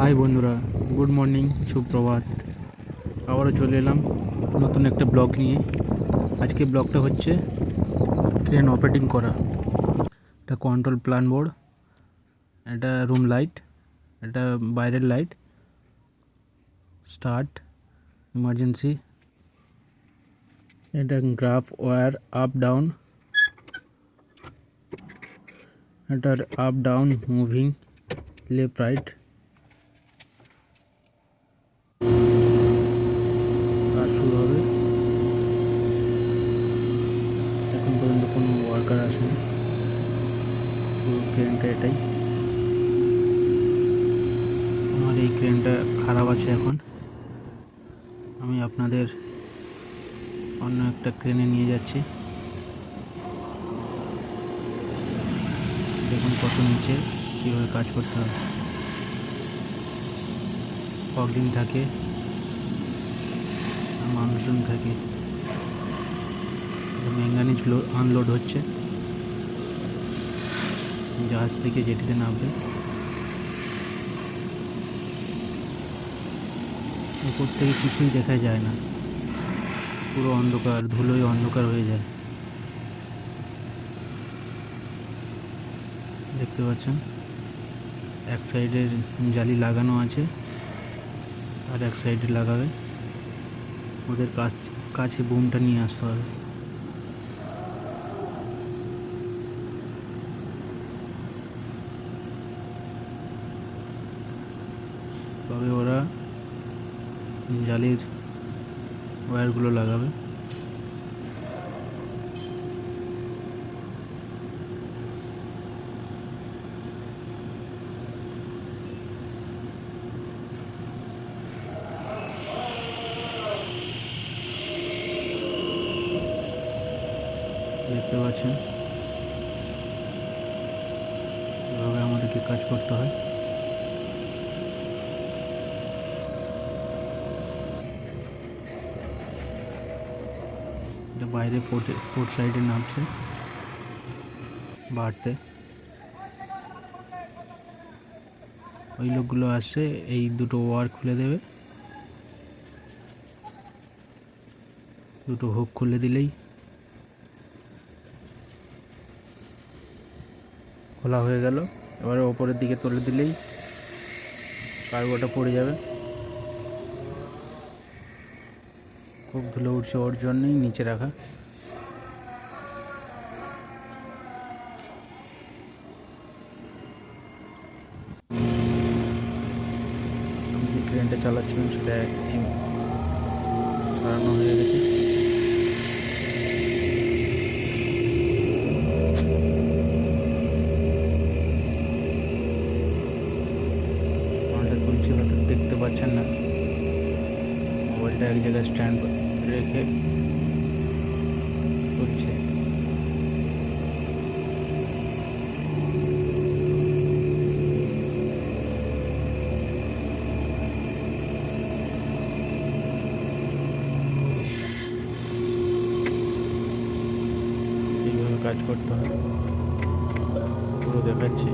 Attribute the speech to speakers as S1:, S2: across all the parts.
S1: High বন্ধুরা, good morning, সুপ্রভাত। আবারও চলে এলাম নতুন একটা ব্লগ নিয়ে। আজকে ব্লগটা হচ্ছে ট্রেন অপারেটিং করা। এটা কন্ট্রোল প্ল্যান বোর্ড এটা রুম লাইট এটা বাইরের লাইট স্টার্ট ইমার্জেন্সি এটা গ্রাফ ওয়্যার আপ ডাউন এটার up down moving left right কাজ শুরু হবে এখন পর্যন্ত ওয়ার্কার আসেনি পুরো ক্রেনটা এটাই। আমার এই ক্রেনটা খারাপ আছে এখন। আমি আপনাদের অন্য একটা ক্রেনে নিয়ে যাচ্ছি। দেখুন কত নিচে কীভাবে কাজ করতে হবে ফগিং থাকে। মানুষজন থাকে। ম্যাঙ্গানিজ আনলোড হচ্ছে। জাহাজ থেকে জেটিতে নামবে। উপর থেকে কিছুই দেখা যায় না। পুরো অন্ধকার ধুলোই অন্ধকার হয়ে যায়। দেখতে পাচ্ছেন, এক সাইডের জালি লাগানো আছে আর এক সাইডে লাগাবে। ওদের কাছ, কাছে বুমটা নিয়ে আসতে হবে। তবে ওরা জালির ওয়্যারগুলো লাগাবে। দেখতে পাচ্ছেন। এভাবে আমাদেরকে কাজ করতে হয়। এটা বাইরে পোর্টে পোর্ট সাইডে নামছে। বাড়তে। ওই লোকগুলো আসছে, এই দুটো ওয়ার খুলে দেবে। দুটো হুক খুলে দিলেই খোলা হয়ে গেল। এবারে ওপরের দিকে তুলে দিলেই কার্গোটা পড়ে যাবে। খুব ধুলো উঠছে ওর জন্যই নিচে রাখা। ট্রেনটা চালাচ্ছিলাম সেটা সরানো হয়ে গেছে। মোবাইলটা এক জায়গায় স্ট্যান্ড রেখে তুলছে এইভাবে কাজ করতে হয় পুরো দেখাচ্ছি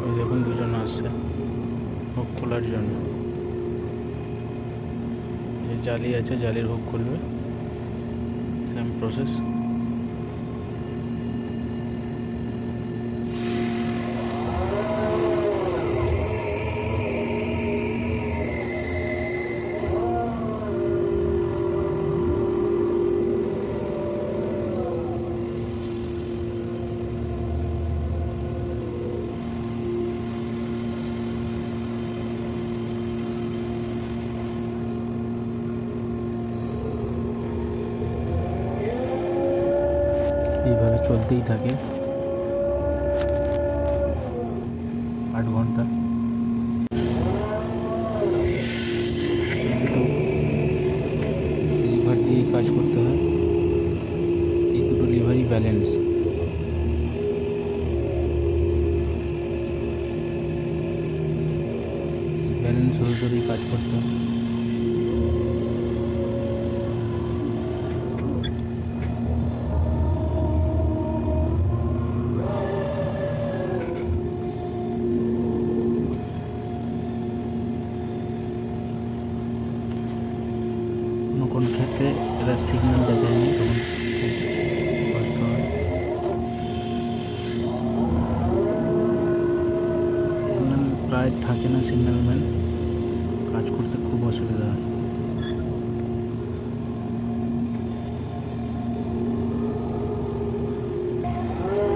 S1: ওই দেখুন দুজন আসছে হুক খোলার জন্য। যে জালি আছে জালির হুক খুলবে। সেম প্রসেস এইভাবে চলতেই থাকে। আট ঘণ্টা। লিভার দিয়ে কাজ করতে হয়। এই দুটো লিভারই ব্যালেন্স শুধু শুধুই কাজ করতে হয়। প্রায় থাকে না সিগন্যাল ম্যান কাজ করতে খুব অসুবিধা হয়।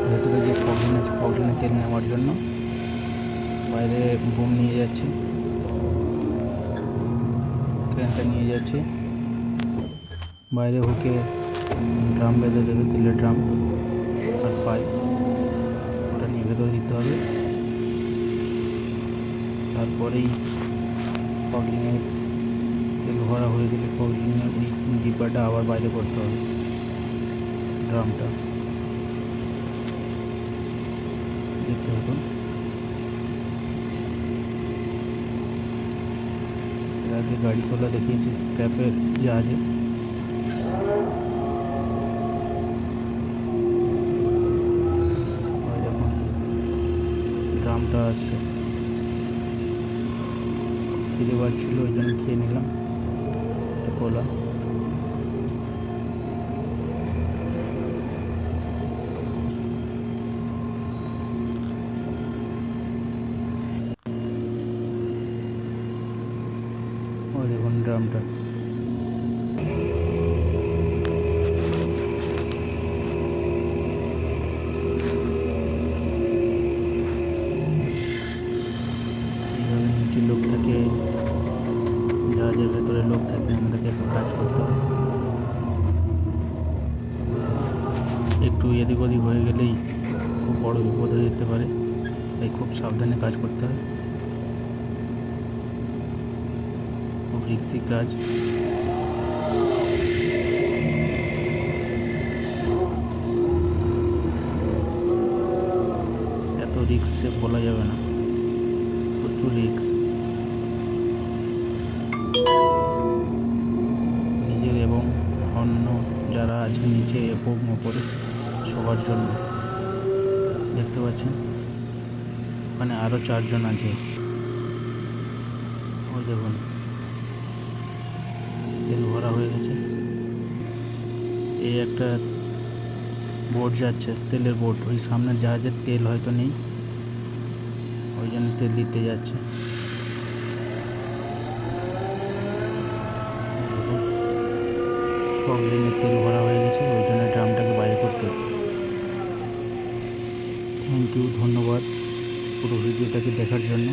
S1: ভেতরে যে ফগলিন ফগলিনে তেল নেওয়ার জন্য বাইরে বুম নিয়ে যাচ্ছে। ক্রেনটা নিয়ে যাচ্ছে। বাইরে হুকে ড্রাম বেঁধে দেবে, তেলের ড্রাম আর পাইপ ওটা নিয়ে ভেতরে দিতে হবে। তারপরেই ফগলিংয়ে তেল ভরা হয়ে গেলে ফগলিংয়ে ওই ডিব্বাটা আবার বাইরে করতে হবে, ড্রামটা। দেখতে হতো আগে গাড়ি তোলা দেখিয়েছি স্ক্র্যাপের জাহাজে। ড্রামটা আসছে খিদে পাচ্ছিল ওই জন্য খেয়ে নিলাম। কোলা ওই দেখুন ড্রামটা। জাহাজের ভেতরে লোক থাকবে, আমাদেরকে একটু কাজ করতে হবে। একটু এদিক ওদিক হয়ে গেলেই খুব বড় বিপদ হয়ে যেতে পারে, তাই খুব সাবধানে কাজ করতে হয়। খুব রিক্সি কাজ। এত রিক্সে বলা যাবে না। প্রচুর রিক্স আছে নিচে এবং ওপরে সবার জন্য। দেখতে পাচ্ছেন? ওখানে আরও চারজন আছে। ওই দেখুন। তেল ভরা হয়ে গেছে। এই একটা বোট যাচ্ছে, তেলের বোট ওই সামনের জাহাজের তেল হয়তো নেই। ওই জন্য তেল দিতে যাচ্ছে। দিনের তেল ভরা হয়ে গেছে, ওই জন্য ড্রামটাকে বাইরে করতে থ্যাংক ইউ ধন্যবাদ পুরো ভিডিওটাকে দেখার জন্য।